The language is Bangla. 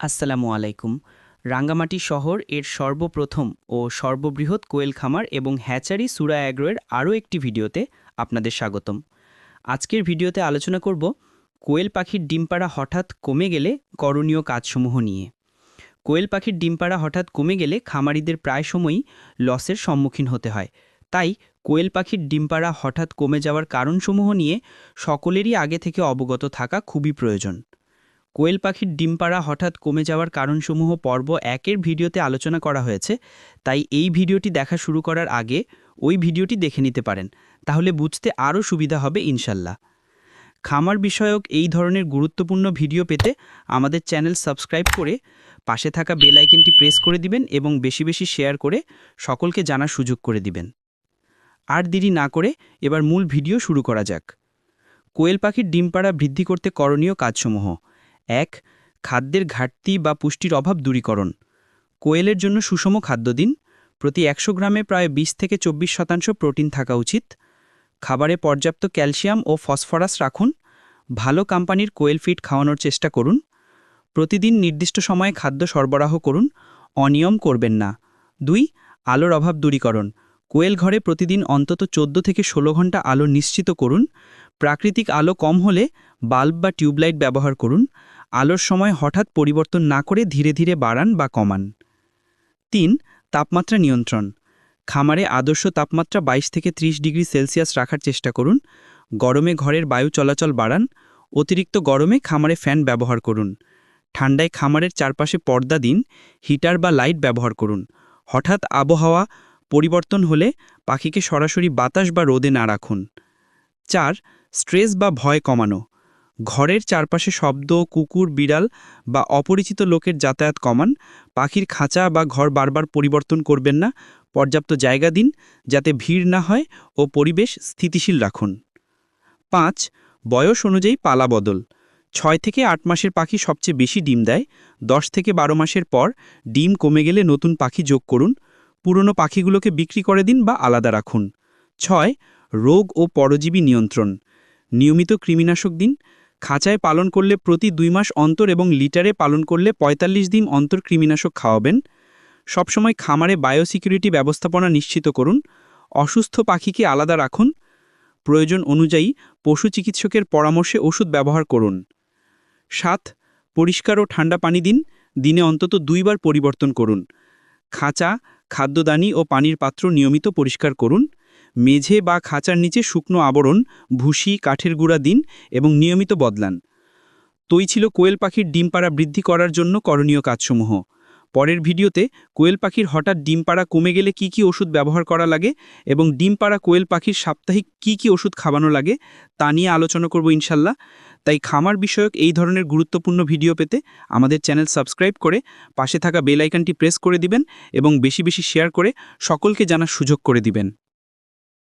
আসসালামু আলাইকুম। রাঙ্গামাটি শহর এর সর্বপ্রথম ও সর্ববৃহৎ কোয়েল খামার এবং হ্যাচারি সুরা অ্যাগ্রোয়ের আরও একটি ভিডিওতে আপনাদের স্বাগতম। আজকের ভিডিওতে আলোচনা করব কোয়েল পাখির ডিম পাড়া হঠাৎ কমে গেলে করণীয় কাজসমূহ নিয়ে। কোয়েল পাখির ডিম পাড়া হঠাৎ কমে গেলে খামারিদের প্রায় সময়ই লসের সম্মুখীন হতে হয়। তাই কোয়েল পাখির ডিম পাড়া হঠাৎ কমে যাওয়ার কারণসমূহ নিয়ে সকলেরই আগে থেকে অবগত থাকা খুবই প্রয়োজন। কোয়েল পাখির ডিম পাড়া হঠাৎ কমে যাওয়ার কারণসমূহ পর্ব একের ভিডিওতে আলোচনা করা হয়েছে, তাই এই ভিডিওটি দেখা শুরু করার আগে ওই ভিডিওটি দেখে নিতে পারেন, তাহলে বুঝতে আরও সুবিধা হবে ইনশাল্লাহ। খামার বিষয়ক এই ধরনের গুরুত্বপূর্ণ ভিডিও পেতে আমাদের চ্যানেল সাবস্ক্রাইব করে পাশে থাকা বেল আইকনটি প্রেস করে দিবেন এবং বেশি বেশি শেয়ার করে সকলকে জানার সুযোগ করে দিবেন। আর দেরি না করে এবার মূল ভিডিও শুরু করা যাক। কোয়েল পাখির ডিম পাড়া বৃদ্ধি করতে করণীয় কাজসমূহ। এক, খাদ্যের ঘাটতি বা পুষ্টির অভাব দূরীকরণ। কোয়েলের জন্য সুষম খাদ্য দিন প্রতি একশো গ্রামে প্রায় ২০ থেকে চব্বিশ শতাংশ প্রোটিন থাকা উচিত। খাবারে পর্যাপ্ত ক্যালসিয়াম ও ফসফরাস রাখুন। ভালো কোম্পানির কোয়েল ফিড খাওয়ানোর চেষ্টা করুন। প্রতিদিন নির্দিষ্ট সময়ে খাদ্য সরবরাহ করুন। অনিয়ম করবেন না। দুই, আলোর অভাব দূরীকরণ। কোয়েল ঘরে প্রতিদিন অন্তত ১৪ থেকে ১৬ ঘণ্টা আলো নিশ্চিত করুন। প্রাকৃতিক আলো কম হলে বাল্ব বা টিউবলাইট ব্যবহার করুন। আলোর সময় হঠাৎ পরিবর্তন না করে ধীরে ধীরে বাড়ান বা কমান। তিন, তাপমাত্রা নিয়ন্ত্রণ। খামারে আদর্শ তাপমাত্রা ২২ থেকে ৩০ ডিগ্রি সেলসিয়াস রাখার চেষ্টা করুন। গরমে ঘরের বায়ু চলাচল বাড়ান। অতিরিক্ত গরমে খামারে ফ্যান ব্যবহার করুন। ঠান্ডায় খামারের চারপাশে পর্দা দিন। হিটার বা লাইট ব্যবহার করুন। হঠাৎ আবহাওয়া পরিবর্তন হলে পাখিকে সরাসরি বাতাস বা রোদে না রাখুন। চার, স্ট্রেস বা ভয় কমানো। ঘরের চারপাশে শব্দ, কুকুর, বিড়াল বা অপরিচিত লোকের যাতায়াত কমান, পাখির খাঁচা বা ঘর বারবার পরিবর্তন করবেন না, পর্যাপ্ত জায়গা দিন, যাতে ভিড় না হয় ও পরিবেশ স্থিতিশীল রাখুন। পাঁচ, বয়স অনুযায়ী পালা বদল। ছয় থেকে আট মাসের পাখি সবচেয়ে বেশি ডিম দেয়, দশ থেকে বারো মাসের পর ডিম কমে গেলে নতুন পাখি যোগ করুন, পুরনো পাখিগুলোকে বিক্রি করে দিন বা আলাদা রাখুন। ছয়, রোগ ও পরজীবী নিয়ন্ত্রণ। নিয়মিত কৃমিনাশক দিন খাঁচায় পালন করলে প্রতি দুই মাস অন্তর এবং লিটারে পালন করলে ৪৫ দিন অন্তর কৃমিনাশক খাওয়াবেন। সবসময় খামারে বায়োসিকিউরিটি ব্যবস্থাপনা নিশ্চিত করুন। অসুস্থ পাখিকে আলাদা রাখুন। প্রয়োজন অনুযায়ী পশু চিকিৎসকের পরামর্শে ওষুধ ব্যবহার করুন। সাত, পরিষ্কার ও ঠান্ডা পানি দিন। দিনে অন্তত দুইবার পরিবর্তন করুন। খাঁচা, খাদ্যদানি ও পানির পাত্র নিয়মিত পরিষ্কার করুন। মেঝে বা খাঁচার নিচে শুকনো আবরণ, ভুসি, কাঠের গুঁড়া দিন এবং নিয়মিত বদলান। তৈ ছিল কোয়েল পাখির ডিম পাড়া বৃদ্ধি করার জন্য করণীয় কাজসমূহ। পরের ভিডিওতে কোয়েল পাখির হঠাৎ ডিম পাড়া কমে গেলে কি কি ওষুধ ব্যবহার করা লাগে এবং ডিম পাড়া কোয়েল পাখির সাপ্তাহিক কি কি ওষুধ খাওয়ানো লাগে, তা নিয়ে আলোচনা করব ইনশাল্লাহ। তাই খামার বিষয়ক এই ধরনের গুরুত্বপূর্ণ ভিডিও পেতে আমাদের চ্যানেল সাবস্ক্রাইব করে পাশে থাকা বেল আইকনটি প্রেস করে দিবেন এবং বেশি বেশি শেয়ার করে সকলকে জানার সুযোগ করে দিবেন।